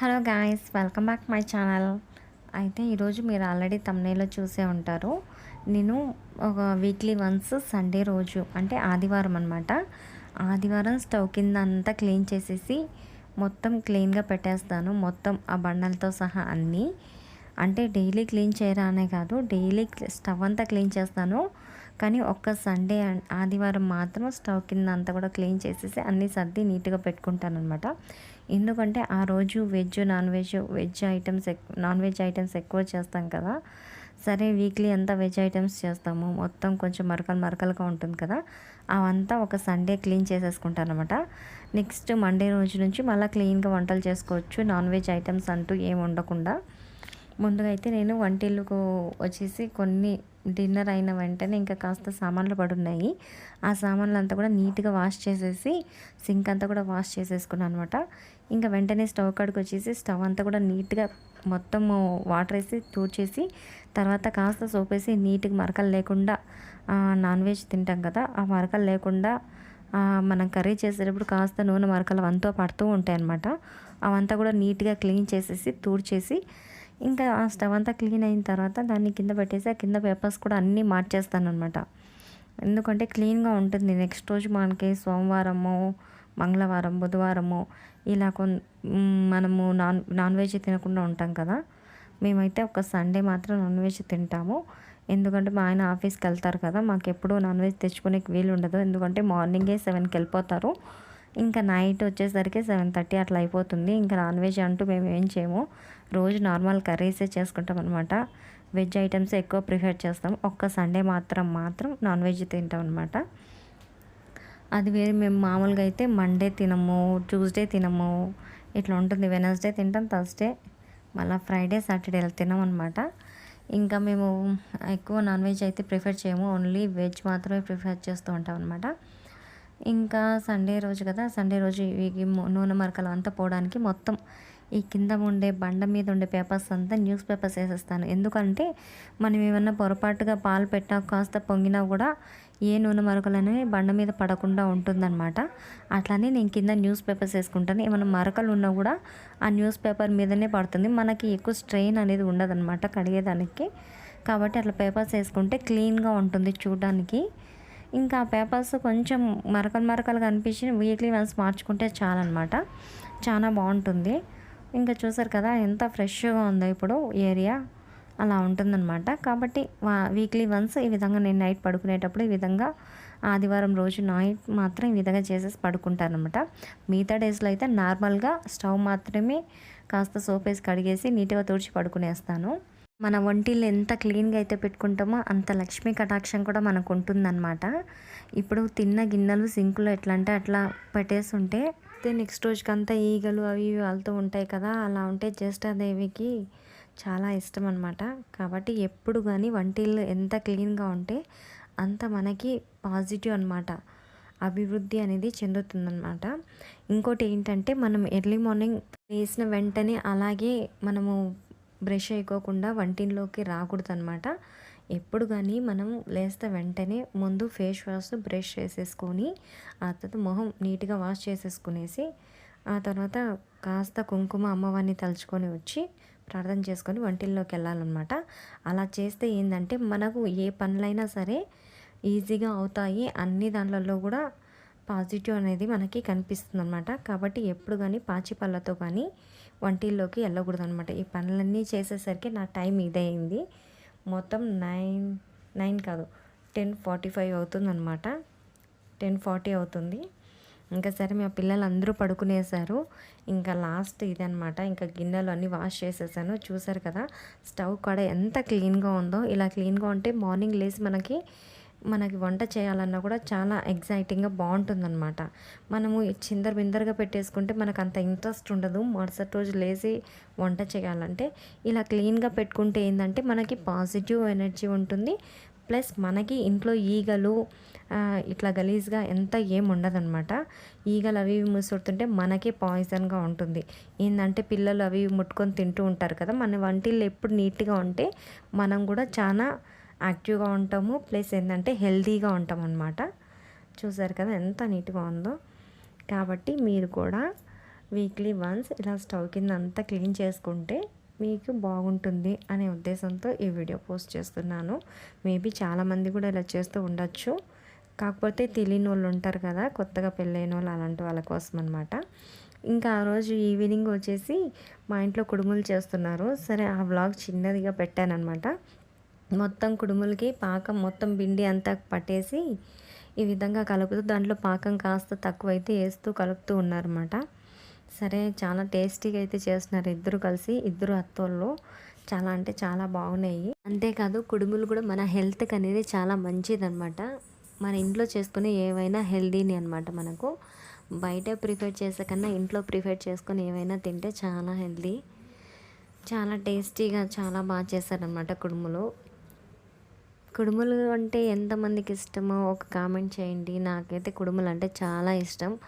Hello guys welcome back my channel. అయితే ఈరోజు మీరు ఆల్రెడీ తమ్నేలో చూసే ఉంటారు. నేను ఒక వీక్లీ వన్స్ సండే రోజు అంటే ఆదివారం అనమాట ఆదివారం స్టవ్ కింద అంతా క్లీన్ చేసేసి మొత్తం క్లీన్గా పెట్టేస్తాను. మొత్తం ఆ బండలతో సహా అన్నీ. అంటే డైలీ క్లీన్ చేయరా అనే కాదు డైలీ స్టవ్ అంతా క్లీన్ చేస్తాను. కానీ ఒక్క సండే ఆదివారం మాత్రం స్టవ్ కింద అంతా కూడా క్లీన్ చేసేసి అన్నీ సర్ది నీట్గా పెట్టుకుంటాను అనమాట ఎందుకంటే ఆ రోజు veg non veg veg items non veg items ఎక్కువ చేస్తాం కదా. సరే వీక్లీ అంతా వెజ్ ఐటమ్స్ చేస్తాము. మొత్తం కొంచెం మరకలు మరకలుగా ఉంటుంది కదా. అవంతా ఒక సండే క్లీన్ చేసేసుకుంటాను అనమాట నెక్స్ట్ మండే రోజు నుంచి మళ్ళీ క్లీన్గా వంటలు చేసుకోవచ్చు. నాన్ వెజ్ ఐటమ్స్ అంటూ ఏమి ఉండకుండా. ముందుగా అయితే నేను వంటిల్లుకు వచ్చేసి కొన్ని డిన్నర్ అయిన వెంటనే ఇంకా కాస్త సామాన్లు పడున్నాయి. ఆ సామాన్లు అంతా కూడా నీట్గా వాష్ చేసేసి సింక్ అంతా కూడా వాష్ చేసేసుకున్నాను అనమాట ఇంకా వెంటనే స్టవ్ కాడికి వచ్చేసి స్టవ్ అంతా కూడా నీట్గా మొత్తం వాటర్ వేసి తూడ్చేసి తర్వాత కాస్త సోప్ వేసి నీట్గా మరకలు లేకుండా నాన్ వెజ్ తింటాం కదా ఆ మరకలు లేకుండా మనం కర్రీ చేసేటప్పుడు కాస్త నూనె మరకలు వంతో పడుతూ ఉంటాయి అన్నమాట అవంతా కూడా నీట్గా క్లీన్ చేసేసి తూడ్చేసి ఇంకా ఆ స్టవ్ అంతా క్లీన్ అయిన తర్వాత దాన్ని కింద పెట్టేసి ఆ కింద పేపర్స్ కూడా అన్నీ మార్చేస్తానమాట ఎందుకంటే క్లీన్గా ఉంటుంది. నెక్స్ట్ రోజు మనకి సోమవారము మంగళవారం బుధవారము ఇలా కొన్ మనము నాన్ నాన్ వెజ్ తినకుండా ఉంటాం కదా. మేమైతే ఒక సండే మాత్రం నాన్ వెజ్ తింటాము. ఎందుకంటే మా ఆయన ఆఫీస్కి వెళ్తారు కదా మాకు ఎప్పుడూ నాన్ వెజ్ తెచ్చుకునే వీలు ఉండదు ఎందుకంటే మార్నింగే సెవెన్కి వెళ్ళిపోతారు. ఇంకా నైట్ వచ్చేసరికి సెవెన్ థర్టీ అట్లా అయిపోతుంది. ఇంకా నాన్ వెజ్ అంటూ మేము ఏం చేయము. రోజు నార్మల్ కర్రీసే చేసుకుంటాం అనమాట వెజ్ ఐటమ్స్ ఎక్కువ ప్రిఫర్ చేస్తాం. ఒక్క సండే మాత్రం మాత్రం నాన్ వెజ్ తింటాం అనమాట అది వేరే మేము మామూలుగా అయితే మండే తినము ట్యూస్డే తినము ఇట్లా ఉంటుంది. వెనస్డే తింటాం థర్స్డే మళ్ళీ ఫ్రైడే సాటర్డే తినము అనమాట ఇంకా మేము ఎక్కువ నాన్ వెజ్ అయితే ప్రిఫర్ చేయము. ఓన్లీ వెజ్ మాత్రమే ప్రిఫర్ చేస్తూ ఉంటాం అనమాట ఇంకా సండే రోజు కదా సండే రోజు ఈ నూనె మరకలు అంతా పోవడానికి మొత్తం ఈ కింద ఉండే బండ మీద ఉండే పేపర్స్ అంతా న్యూస్ పేపర్స్ వేసేస్తాను. ఎందుకంటే మనం ఏమన్నా పొరపాటుగా పాలు పెట్టా కాస్త పొంగినా కూడా ఏ నూనె మరకలు అనేవి బండ మీద పడకుండా ఉంటుందన్నమాట. అట్లానే నేను కింద న్యూస్ పేపర్స్ వేసుకుంటాను. ఏమైనా మరకలు ఉన్నా కూడా ఆ న్యూస్ పేపర్ మీదనే పడుతుంది. మనకి ఎక్కువ స్ట్రెయిన్ అనేది ఉండదన్నమాట కడిగేదానికి. కాబట్టి అట్లా పేపర్స్ వేసుకుంటే క్లీన్గా ఉంటుంది చూడడానికి. ఇంకా పేపర్స్ కొంచెం మరకలు మరకలు కనిపించి వీక్లీ వన్స్ మార్చుకుంటే చాలన్నమాట. చాలా బాగుంటుంది. ఇంకా చూసారు కదా ఎంత ఫ్రెష్గా ఉందో ఇప్పుడు ఏరియా. అలా ఉంటుందన్నమాట. కాబట్టి వీక్లీ వన్స్ ఈ విధంగా నేను నైట్ పడుకునేటప్పుడు ఈ విధంగా ఆదివారం రోజు నైట్ మాత్రం ఈ విధంగా చేసేసి పడుకుంటానమాట మిగతా డేస్లో అయితే నార్మల్గా స్టవ్ మాత్రమే కాస్త సోప్ వేసి కడిగేసి నీట్గా తుడిచి పడుకునేస్తాను. మన వంటిల్లు ఎంత క్లీన్గా అయితే పెట్టుకుంటామో అంత లక్ష్మీ కటాక్షం కూడా మనకు ఉంటుందన్నమాట. ఇప్పుడు తిన్న గిన్నెలు సింకులో ఎట్లా అంటే అట్లా పెట్టేస్తుంటే నెక్స్ట్ రోజుకంతా ఈగలు అవి ఇవి వాళ్తూ ఉంటాయి కదా అలా ఉంటే జ్యేష్ఠాదేవికి చాలా ఇష్టం అనమాట కాబట్టి ఎప్పుడు కానీ వంటిల్లు ఎంత క్లీన్గా ఉంటే అంత మనకి పాజిటివ్ అనమాట అభివృద్ధి అనేది చెందుతుందన్నమాట. ఇంకోటి ఏంటంటే మనం ఎర్లీ మార్నింగ్ వేసిన వెంటనే అలాగే మనము బ్రష్ అయిపోకుండా వంటింట్లోకి రాకూడదు అనమాట ఎప్పుడు కానీ మనం లేస్తే వెంటనే ముందు ఫేస్ వాష్ బ్రష్ చేసేసుకొని ఆ తర్వాత మొహం నీట్గా వాష్ చేసేసుకునేసి ఆ తర్వాత కాస్త కుంకుమ అమ్మవారిని తలుచుకొని వచ్చి ప్రార్థన చేసుకొని వంటిల్లోకి వెళ్ళాలన్నమాట. అలా చేస్తే ఏంటంటే మనకు ఏ పనులైనా సరే ఈజీగా అవుతాయి. అన్ని దాంట్లలో కూడా పాజిటివ్ అనేది మనకి కనిపిస్తుంది అనమాట కాబట్టి ఎప్పుడు కానీ పాచి పళ్ళతో కానీ వంటిల్లోకి వెళ్ళకూడదు అనమాట ఈ పనులన్నీ చేసేసరికి నా టైం ఇదైంది మొత్తం నైన్ నైన్ కాదు టెన్ ఫార్టీ ఫైవ్ అవుతుందన్నమాట. టెన్ ఫార్టీ అవుతుంది. ఇంకా సరే మా పిల్లలు అందరూ పడుకునేసారు ఇంకా లాస్ట్ ఇదనమాట ఇంకా గిన్నెలు అన్నీ వాష్ చేసేసాను. చూసారు కదా స్టవ్ కూడా ఎంత క్లీన్గా ఉందో. ఇలా క్లీన్గా ఉంటే మార్నింగ్ లేచి మనకి మనకి వంట చేయాలన్నా కూడా చాలా ఎగ్జైటింగ్గా బాగుంటుందన్నమాట. మనము చిందర బిందరగా పెట్టేసుకుంటే మనకు అంత ఇంట్రెస్ట్ ఉండదు. మరుసటి రోజు లేచి వంట చేయాలంటే ఇలా క్లీన్గా పెట్టుకుంటే ఏంటంటే మనకి పాజిటివ్ ఎనర్జీ ఉంటుంది. ప్లస్ మనకి ఇంట్లో ఈగలు ఇట్లా గలీజ్గా ఎంత ఏం ఉండదన్నమాట. ఈగలు అవి ముసురుతుంటే మనకే పాయిజన్గా ఉంటుంది. ఏంటంటే పిల్లలు అవి ముట్టుకొని తింటూ ఉంటారు కదా మన వంటిల్లు ఎప్పుడు నీట్గా ఉంటే మనం కూడా చాలా యాక్టివ్గా ఉంటాము. ప్లస్ ఏంటంటే హెల్తీగా ఉంటాం అనమాట చూసారు కదా ఎంత నీట్గా ఉందో. కాబట్టి మీరు కూడా వీక్లీ వన్స్ ఇలా స్టవ్ కింద అంతా క్లీన్ చేసుకుంటే మీకు బాగుంటుంది అనే ఉద్దేశంతో ఈ వీడియో పోస్ట్ చేస్తున్నాను. మేబీ చాలామంది కూడా ఇలా చేస్తూ ఉండొచ్చు. కాకపోతే తెలియని వాళ్ళు ఉంటారు కదా కొత్తగా పెళ్ళైన వాళ్ళు అలాంటి వాళ్ళ కోసం అనమాట ఇంకా ఆ రోజు ఈవినింగ్ వచ్చేసి మా ఇంట్లో కుడుములు చేస్తున్నారు. సరే ఆ వ్లాగ్ చిన్నదిగా పెట్టానమాట మొత్తం కుడుములకి పాకం మొత్తం పిండి అంతా పట్టేసి ఈ విధంగా కలుపుతూ దాంట్లో పాకం కాస్త తక్కువైతే వేస్తూ కలుపుతూ ఉన్నారన్నమాట. సరే చాలా టేస్టీగా అయితే చేస్తున్నారు ఇద్దరు కలిసి ఇద్దరు అత్తోళ్ళు. చాలా అంటే చాలా బాగున్నాయి. అంతేకాదు కుడుములు కూడా మన హెల్త్కి అనేది చాలా మంచిదన్నమాట. మన ఇంట్లో చేసుకునే ఏవైనా హెల్దీని అనమాట మనకు. బయట ప్రిఫర్ చేసే కన్నా ఇంట్లో ప్రిఫర్ చేసుకొని ఏవైనా తింటే చాలా హెల్దీ. చాలా టేస్టీగా చాలా బాగా చేశారనమాట కుడుములు. కుడుములు అంటే ఎంతమందికి ఇష్టమో ఒక కామెంట్ చేయండి. నాకైతే కుడుములు అంటే చాలా ఇష్టం.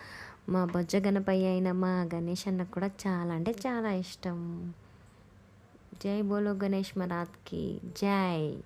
మా బొజ్జ గణపయ్య అయిన మా గణేష్ అన్నకు కూడా చాలా అంటే చాలా ఇష్టం. జై బోలో గణేష్ మరాత్కి. జై.